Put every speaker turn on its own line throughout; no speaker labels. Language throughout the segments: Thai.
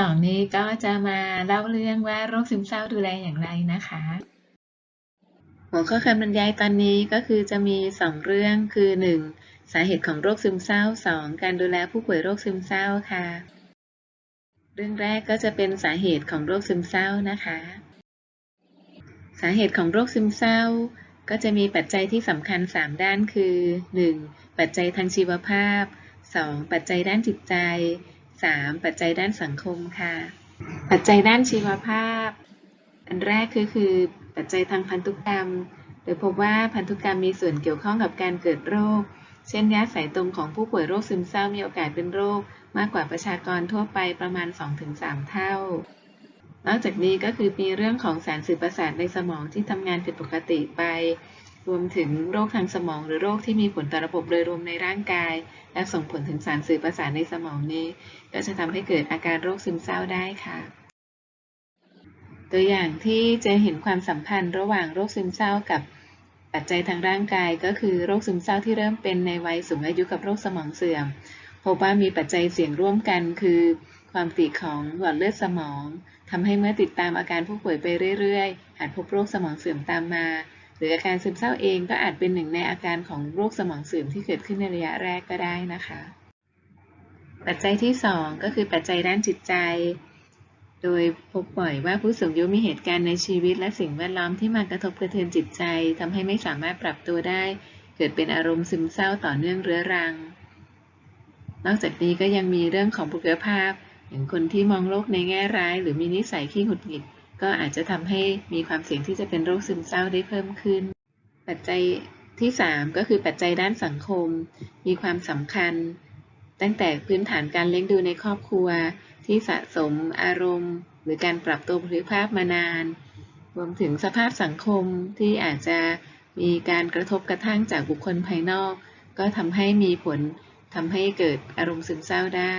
ต่องนี้ก็จะมาเล่าเรื่องว่าโรคซึมเศร้าดูแลอย่างไรนะคะ หัวข้อคำบรรยายตอนนี้ก็คือจะมีสองเรื่องคือ 1. สาเหตุของโรคซึมเศร้า 2. การดูแลผู้ป่วยโรคซึมเศร้าค่ะ เรื่องแรกก็จะเป็นสาเหตุของโรคซึมเศร้านะคะ สาเหตุของโรคซึมเศร้า ก็จะมีปัจจัยที่สำคัญ 3 ด้านคือ 1. ปัจจัยทางชีวภาพ 2. ปัจจัยด้านจิตใจ 3. ปัจจัยด้านสังคมค่ะ ปัจจัยด้านชีวภาพ อันแรกคือคือปัจจัยทางพันธุกรรม โดยพบว่าพันธุกรรมมีส่วนเกี่ยวข้องกับการเกิดโรค เช่นญาติสายตรงของผู้ป่วยโรคซึมเศร้ามีโอกาสเป็นโรค มากกว่าประชากรทั่วไปประมาณ 2-3 เท่า นอกจากนี้ก็คือมีเรื่องของสารสื่อประสาทในสมองที่ทำงานผิดปกติไป รวมถึงโรคทางสมองหรือโรคที่มีผลต่อระบบโดยรวมในร่างกาย และส่งผลถึงสารสื่อประสาทในสมองนี้ ก็จะทำให้เกิดอาการโรคซึมเศร้าได้ค่ะ ตัวอย่างที่จะเห็นความสัมพันธ์ระหว่างโรคซึมเศร้ากับปัจจัยทางร่างกายก็คือโรคซึมเศร้าที่เริ่มเป็นในวัยสูงอายุกับโรคสมองเสื่อมพบว่ามีปัจจัยเสี่ยงร่วมกันคือ ความฝีของหลอดเลือดสมองทำให้เมื่อติดตามอาการผู้ป่วยไปเรื่อยๆอาจพบโรคสมองเสื่อมตามมา หรืออาการซึมเศร้าเองก็อาจเป็นหนึ่งในอาการของโรคสมองเสื่อมที่เกิดขึ้นในระยะแรกก็ได้นะคะ ปัจจัยที่ 2 ก็คือปัจจัยด้านจิตใจ โดยพบบ่อยว่าผู้สูงอายุมีเหตุการณ์ในชีวิต และสิ่งแวดล้อมที่มากระทบกระเทือนจิตใจทำให้ไม่สามารถปรับตัวได้ เกิดเป็นอารมณ์ซึมเศร้าต่อเนื่องเรื้อรัง นอกจากนี้ก็ยังมีเรื่องของบุคลิกภาพอย่างคนที่มองโลกในแง่ร้าย หรือมีนิสัยขี้หงุดหงิด ก็อาจจะทำให้มีความเสี่ยงที่จะเป็นโรคซึมเศร้าได้เพิ่มขึ้น ปัจจัยที่ 3 ก็คือปัจจัยด้านสังคม มีความสำคัญ ตั้งแต่พื้นฐานการเลี้ยงดูในครอบครัว ที่สะสมอารมณ์ หรือการปรับตัวบุคลิภาพมานาน รวมถึงสภาพสังคมที่อาจจะมีการกระทบกระทั่งจากบุคคลภายนอก ก็ทำให้มีผลทำให้เกิดอารมณ์ซึมเศร้าได้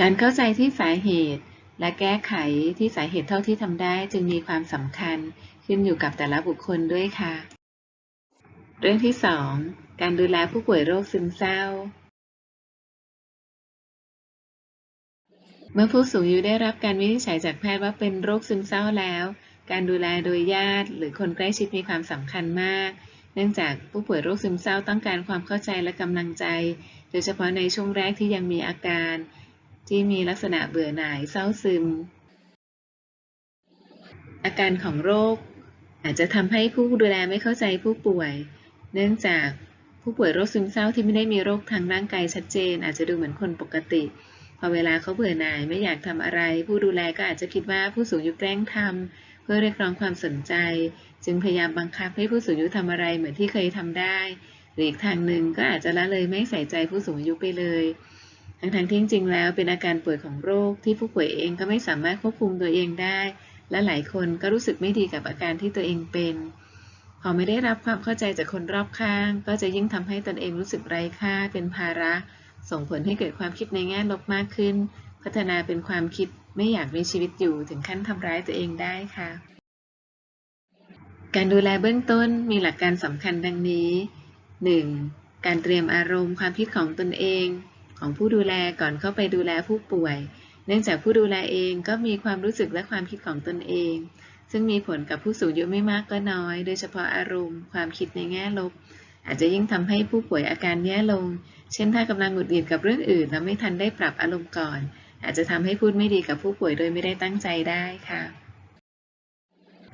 การเข้าใจที่สาเหตุ และแก้ไขที่สาเหตุเท่าที่ทำได้จึงมีความสำคัญขึ้นอยู่กับแต่ละบุคคลด้วยค่ะ เรื่องที่ 2 การดูแลผู้ป่วยโรคซึมเศร้า เมื่อผู้สูงอายุได้รับการวินิจฉัยจากแพทย์ว่าเป็นโรคซึมเศร้าแล้ว การดูแลโดยญาติ หรือคนใกล้ชิดมีความสำคัญมาก เนื่องจากผู้ป่วยโรคซึมเศร้าต้องการความเข้าใจและกำลังใจ โดยเฉพาะในช่วงแรกที่ยังมีอาการ ที่มีลักษณะเบื่อหน่ายเศร้าซึม อาการของโรค อาจจะทำให้ผู้ดูแลไม่เข้าใจผู้ป่วย เนื่องจากผู้ป่วยโรคซึมเศร้าที่ไม่ได้มีโรคทางร่างกายชัดเจน อาจจะดูเหมือนคนปกติ พอเวลาเขาเบื่อหน่ายไม่อยากทำอะไร ผู้ดูแลก็อาจจะคิดว่าผู้สูงอายุแกล้งทำเพื่อเรียกร้องความสนใจ จึงพยายามบังคับให้ผู้สูงอายุทำอะไรเหมือนที่เคยทำได้หรืออีกทางหนึ่งก็อาจจะละเลยไม่ใส่ใจผู้สูงอายุไปเลย ทั้งๆที่จริงๆแล้วเป็นอาการป่วยของโรคที่ผู้ป่วยเองก็ไม่สามารถควบคุมตัวเองได้ และหลายคนก็รู้สึกไม่ดีกับอาการที่ตัวเองเป็น พอไม่ได้รับความเข้าใจจากคนรอบข้าง ก็จะยิ่งทำให้ตนเองรู้สึกไร้ค่า เป็นภาระ ส่งผลให้เกิดความคิดในแง่ลบมากขึ้น พัฒนาเป็นความคิดไม่อยากมีชีวิตอยู่ถึงขั้นทำร้ายตัวเองได้ค่ะ การดูแลเบื้องต้นมีหลักการสำคัญดังนี้ 1. การเตรียมอารมณ์ความคิดของตนเอง ของผู้ดูแลก่อนเข้าไปดูแลผู้ป่วย เนื่องจากผู้ดูแลเองก็มีความรู้สึกและความคิดของตนเอง ซึ่งมีผลกับผู้สูงอายุไม่มากก็น้อย โดยเฉพาะอารมณ์ ความคิดในแง่ลบ อาจจะยิ่งทำให้ผู้ป่วยอาการแย่ลง เช่นถ้ากำลังหงุดหงิดกับเรื่องอื่น แล้วไม่ทันได้ปรับอารมณ์ก่อน อาจจะทำให้พูดไม่ดีกับผู้ป่วยโดยไม่ได้ตั้งใจได้ค่ะ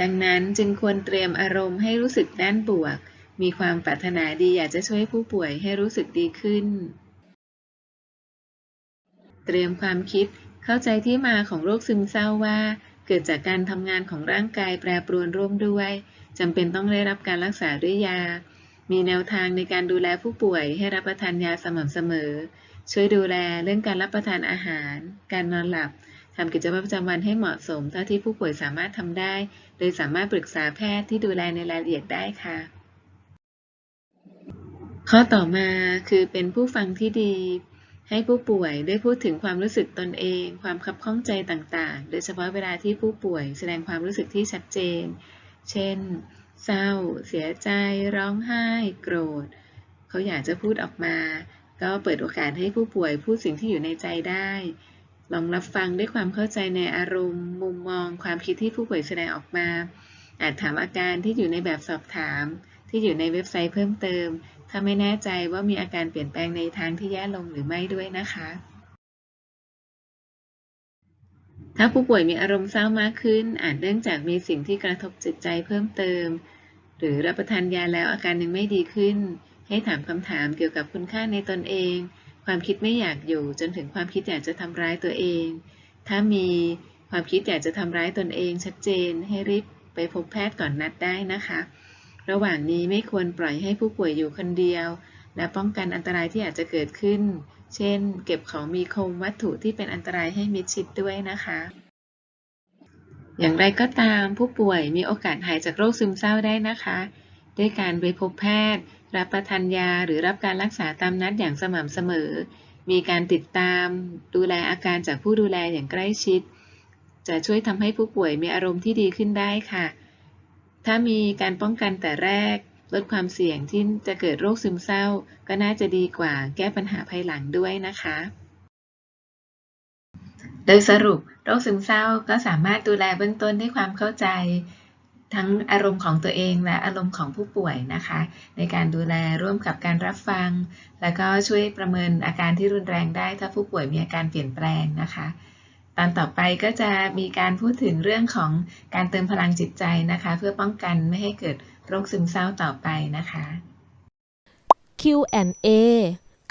ดังนั้นจึงควรเตรียมอารมณ์ให้รู้สึกด้านบวก มีความปรารถนาดีอยากจะช่วยผู้ป่วยให้รู้สึกดีขึ้น เตรียมความคิดเข้าใจที่มาของโรคซึมเศร้าว่า เกิดจากการทำงานของร่างกายแปรปรวนร่วมด้วยจำเป็นต้องได้รับการรักษาด้วยยา มีแนวทางในการดูแลผู้ป่วยให้รับประทานยาสม่ำเสมอ ช่วยดูแลเรื่องการรับประทานอาหาร การนอนหลับทำกิจวัตรประจำวันให้เหมาะสมเท่าที่ผู้ป่วยสามารถทำได้ โดยสามารถปรึกษาแพทย์ที่ดูแลในรายละเอียดได้ค่ะ ข้อต่อมาคือเป็นผู้ฟังที่ดี ให้ผู้ป่วยได้พูดถึงความรู้สึกตนเอง ความคับข้องใจต่างๆ โดยเฉพาะเวลาที่ผู้ป่วยแสดงความรู้สึกที่ชัดเจน เช่น เศร้า เสียใจ ร้องไห้ โกรธ เขาอยากจะพูดออกมา ก็เปิดโอกาสให้ผู้ป่วยพูดสิ่งที่อยู่ในใจได้
ลองรับฟังด้วยความเข้าใจในอารมณ์ มุมมอง ความคิดที่ผู้ป่วยแสดงออกมา อาจถามอาการที่อยู่ในแบบสอบถาม ที่อยู่ในเว็บไซต์เพิ่มเติม ถ้าไม่แน่ใจว่ามีอาการเปลี่ยนแปลงในทางที่แย่ลงหรือไม่ด้วยนะคะ ถ้าผู้ป่วยมีอารมณ์เศร้ามากขึ้น อาจเนื่องจากมีสิ่งที่กระทบจิตใจเพิ่มเติม หรือรับประทานยาแล้วอาการยังไม่ดีขึ้น ให้ถามคำถามเกี่ยวกับคุณค่าในตนเอง ความคิดไม่อยากอยู่จนถึงความคิดอยากจะทำร้ายตัวเอง ถ้ามีความคิดอยากจะทำร้ายตนเองชัดเจนให้รีบไปพบแพทย์ก่อนนัดได้นะคะ ระหว่างนี้ไม่ควรปล่อยให้ผู้ป่วยอยู่คนเดียว และป้องกันอันตรายที่อาจจะเกิดขึ้น เช่น เก็บของมีคมวัตถุที่เป็นอันตรายให้มิดชิดด้วยนะคะ อย่างไรก็ตามผู้ป่วยมีโอกาสหายจากโรคซึมเศร้าได้นะคะ ด้วยการไปพบแพทย์ รับประทานยาหรือรับการรักษาตามนัดอย่างสม่ำเสมอ มีการติดตามดูแลอาการจากผู้ดูแลอย่างใกล้ชิด จะช่วยทำให้ผู้ป่วยมีอารมณ์ที่ดีขึ้นได้ค่ะ ถ้ามีการป้องกันแต่แรก ลดความเสี่ยงที่จะเกิดโรคซึมเศร้า ก็น่าจะดีกว่าแก้ปัญหาภายหลังด้วยนะคะ โดยสรุปโรคซึมเศร้าก็สามารถดูแลเบื้องต้นด้วยความเข้าใจ ทั้งอารมณ์ของตัวเองและอารมณ์ของผู้ป่วยนะคะ ในการดูแลร่วมกับการรับฟัง แล้วก็ช่วยประเมินอาการที่รุนแรงได้ถ้าผู้ป่วยมีอาการเปลี่ยนแปลงนะคะ ตอนต่อไปก็จะมีการพูดถึงเรื่องของการเติมพลังจิตใจนะคะ เพื่อป้องกันไม่ให้เกิดโรคซึมเศร้าต่อไปนะคะ
Q&A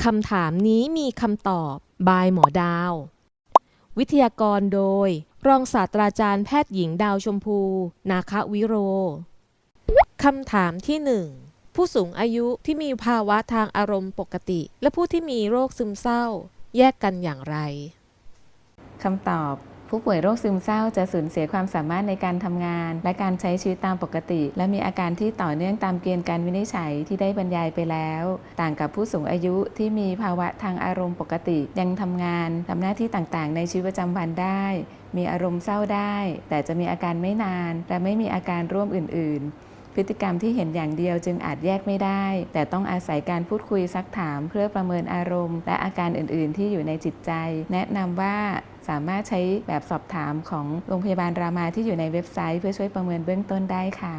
คำถามนี้มีคำตอบบายหมอดาว วิทยากรโดย รองศาสตราจารย์แพทย์หญิงดาวชมพู นาควิโร คำถามที่ 1 ผู้สูงอายุที่มีภาวะทางอารมณ์ปกติ และผู้ที่มีโรคซึมเศร้า แยกกันอย่างไร
คำตอบ ผู้ป่วยโรคซึมเศร้าจะสูญเสียความสามารถในการทำงาน และการใช้ชีวิตตามปกติ และมีอาการที่ต่อเนื่องตามเกณฑ์การวินิจฉัยที่ได้บรรยายไปแล้ว ต่างกับผู้สูงอายุที่มีภาวะทางอารมณ์ปกติ ยังทำงานทำหน้าที่ต่างๆ ในชีวิตประจำวันได้ มีอารมณ์เศร้าได้ แต่จะมีอาการไม่นาน และไม่มีอาการร่วมอื่น ๆพฤติกรรมที่เห็นอย่างเดียวจึงอาจแยกไม่ได้ แต่ต้องอาศัยการพูดคุยซักถาม เพื่อประเมินอารมณ์ และอาการอื่น ๆ ที่อยู่ในจิตใจ แนะนำว่า สามารถใช้แบบสอบถามของโรงพยาบาลรามาที่อยู่ในเว็บไซต์ เพื่อช่วยประเมินเบื้องต้นได้ค่ะ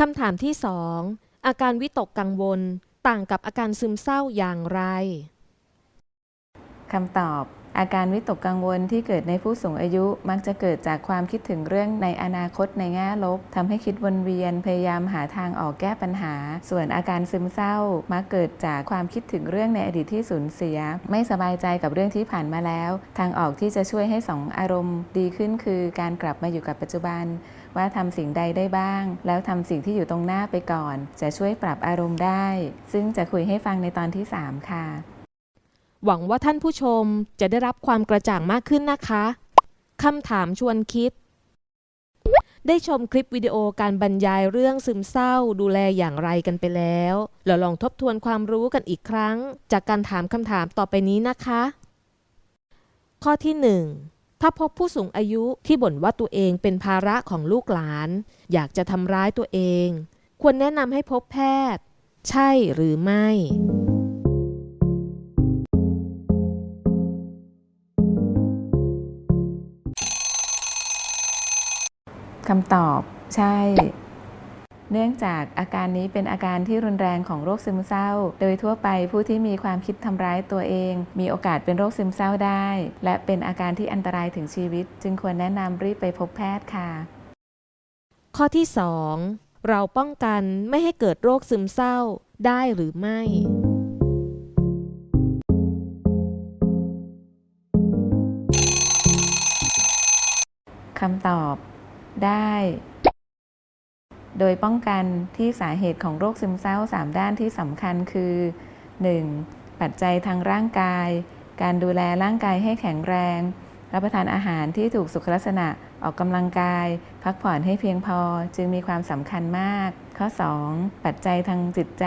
คำถามที่ 2 อาการวิตกกังวล ต่างกับอาการซึมเศร้าอย่างไร
คำตอบ อาการวิตกกังวลที่เกิดในผู้สูงอายุมักจะเกิดจากความคิดถึงเรื่องในอนาคตในแง่ลบทำให้คิดวนเวียนพยายามหาทางออกแก้ปัญหา ส่วนอาการซึมเศร้ามักเกิดจากความคิดถึงเรื่องในอดีตที่สูญเสีย ไม่สบายใจกับเรื่องที่ผ่านมาแล้ว ทางออกที่จะช่วยให้สองอารมณ์ ดีขึ้นคือการกลับมาอยู่กับปัจจุบัน ว่าทำสิ่งใดได้บ้าง แล้วทำสิ่งที่อยู่ตรงหน้าไปก่อน จะช่วยปรับอารมณ์ได้ ซึ่งจะคุยให้ฟังในตอนที่สามค่ะ
หวังว่าท่านผู้ชมจะได้รับความกระจ่างมากขึ้นนะคะคำถามชวนคิด ได้ชมคลิปวิดีโอการบรรยายเรื่องซึมเศร้า ดูแลอย่างไรกันไปแล้วเราลองทบทวนความรู้กันอีกครั้ง จากการถามคำถามต่อไปนี้นะคะ ข้อที่ 1ถ้าพบผู้สูงอายุที่บ่นว่าตัวเองเป็นภาระของลูกหลาน อยากจะทำร้ายตัวเอง ควรแนะนำให้พบแพทย์ ใช่หรือไม่
คำตอบใช่ เนื่องจากอาการนี้เป็นอาการที่รุนแรงของโรคซึมเศร้า โดยทั่วไปผู้ที่มีความคิดทำร้ายตัวเอง มีโอกาสเป็นโรคซึมเศร้าได้ และเป็นอาการที่อันตรายถึงชีวิต จึงควรแนะนำรีบไปพบแพทย์ค่ะ
ข้อที่ 2 เราป้องกันไม่ให้เกิดโรคซึมเศร้าได้หรือไม่
คำตอบ ได้ โดยป้องกันที่สาเหตุของโรคซึมเศร้า 3 ด้านที่สำคัญคือ 1. ปัจจัยทางร่างกาย การดูแลร่างกายให้แข็งแรง รับประทานอาหารที่ถูกสุขลักษณะออกกำลังกาย พักผ่อนให้เพียงพอจึงมีความสำคัญมาก ข้อ 2. ปัจจัยทางจิตใจ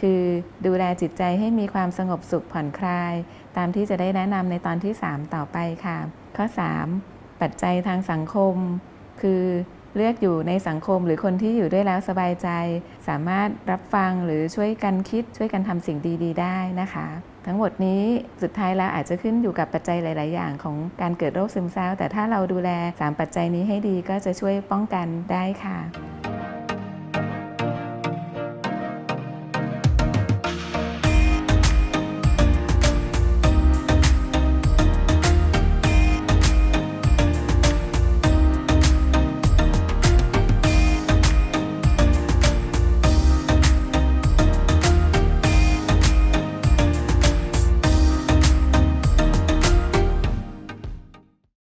คือดูแลจิตใจให้มีความสงบสุขผ่อนคลาย ตามที่จะได้แนะนำในตอนที่ 3 ต่อไปค่ะ ข้อ 3. ปัจจัยทางสังคม คือเลือกอยู่ในสังคมหรือคนที่อยู่ด้วยแล้วสบายใจ สามารถรับฟังหรือช่วยกันคิดช่วยกันทำสิ่งดี ๆ ได้นะคะ ทั้งหมดนี้สุดท้ายแล้วอาจจะขึ้นอยู่กับปัจจัยหลาย ๆ อย่างของการเกิดโรคซึมเศร้า แต่ถ้าเราดูแล 3 ปัจจัยนี้ให้ดีก็จะช่วยป้องกันได้ค่ะ